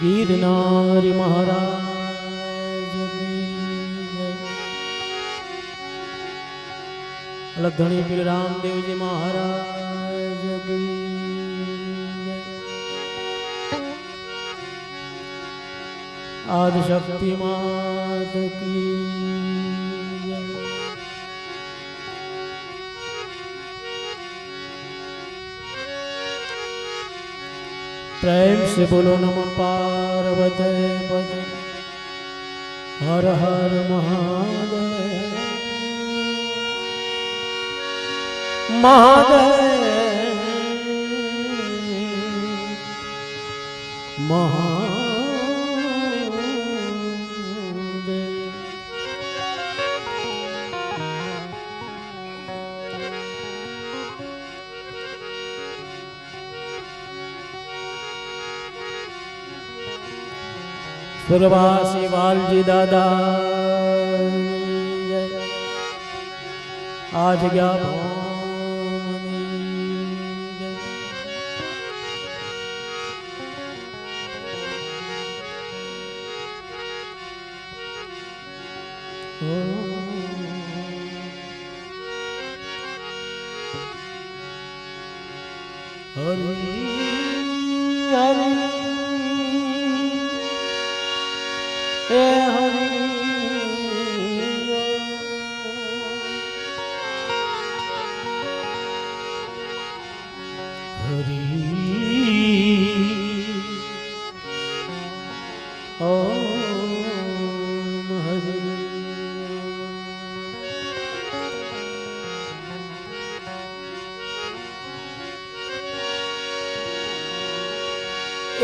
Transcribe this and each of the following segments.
ગિરનારી મહારાજ ધણી પીર રામદેવજી મહારાજ આદિશક્તિ. માત કી પ્રેમ સે બોલો નમ પાર્વતે પદે હર હર મહાદેવ. મહાદેવ. મહા સ્વર્ગવાસી વાલજી દાદા. આ જગ્યા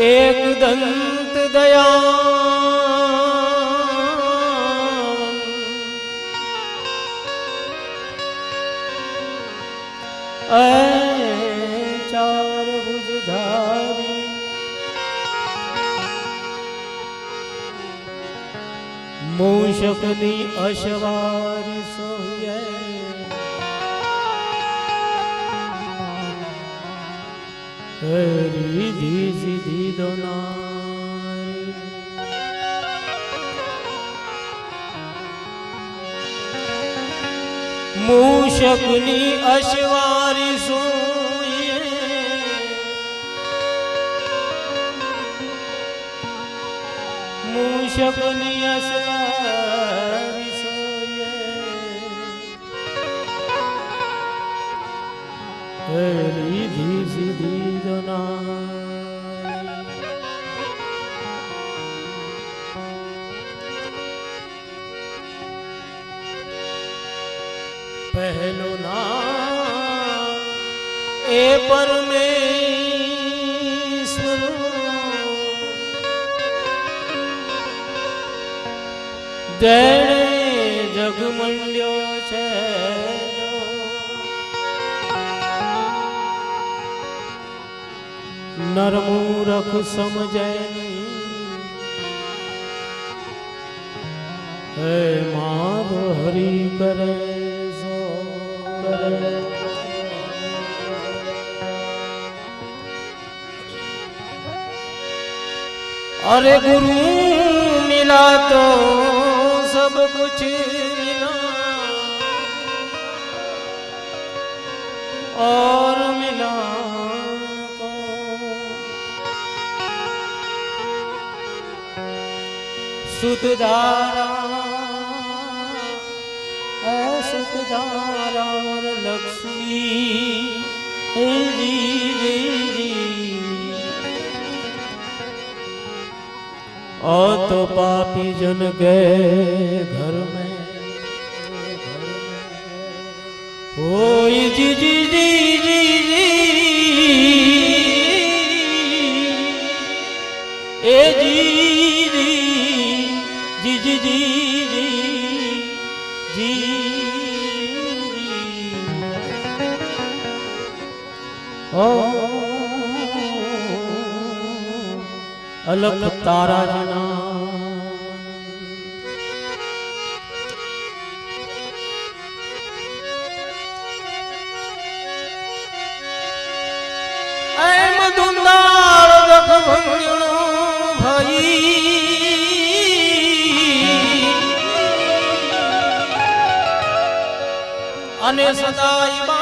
એક દંત દયા ચાર ભુજધારી મૂષકની અશવારી હરી સીધી દોનારી મૂષકની અશવારી સોયે મૂષકની અશવારી સોયે રીધી સીધી પહેલું નામ એ પરમેશ્વર. જેણે જગ મંડ્યો છે. નરમૂરખ સમજે હે મારો હરી કરે. अरे गुरु मिला तो सब कुछ मिला और मिला को सुतधारा લક્ષ્મી તો પાપી જન ગયે ઘર મેં હોય જીજી અલખ તારાના. એમ દુંદાળ દખ ભંગણો ભાઈ. અને સદાય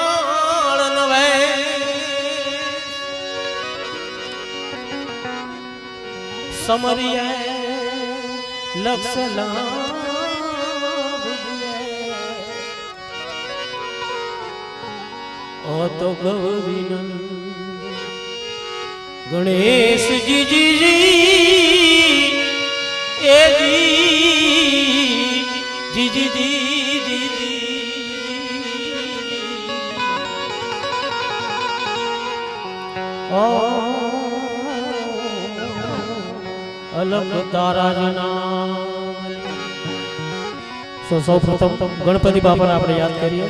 સમરિય લક્ષ ઓ તો ગૌરી ગણેશજી જીજી એ જી જીજી જી ઓ અલખ તારા સૌ પ્રથમ ગણપતિ બાપાને આપણે યાદ કરીએ.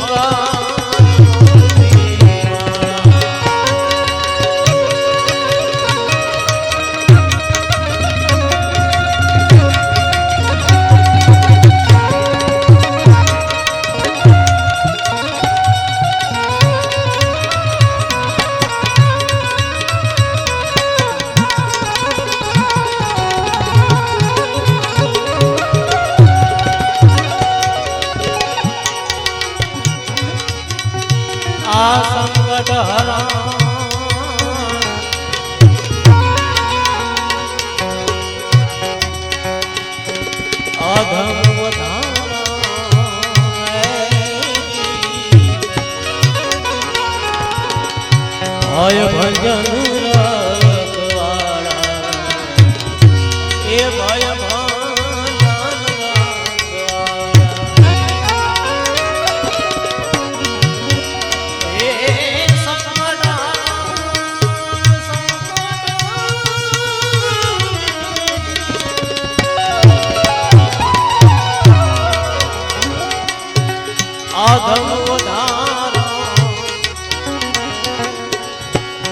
રામ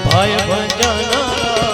ભય ભજન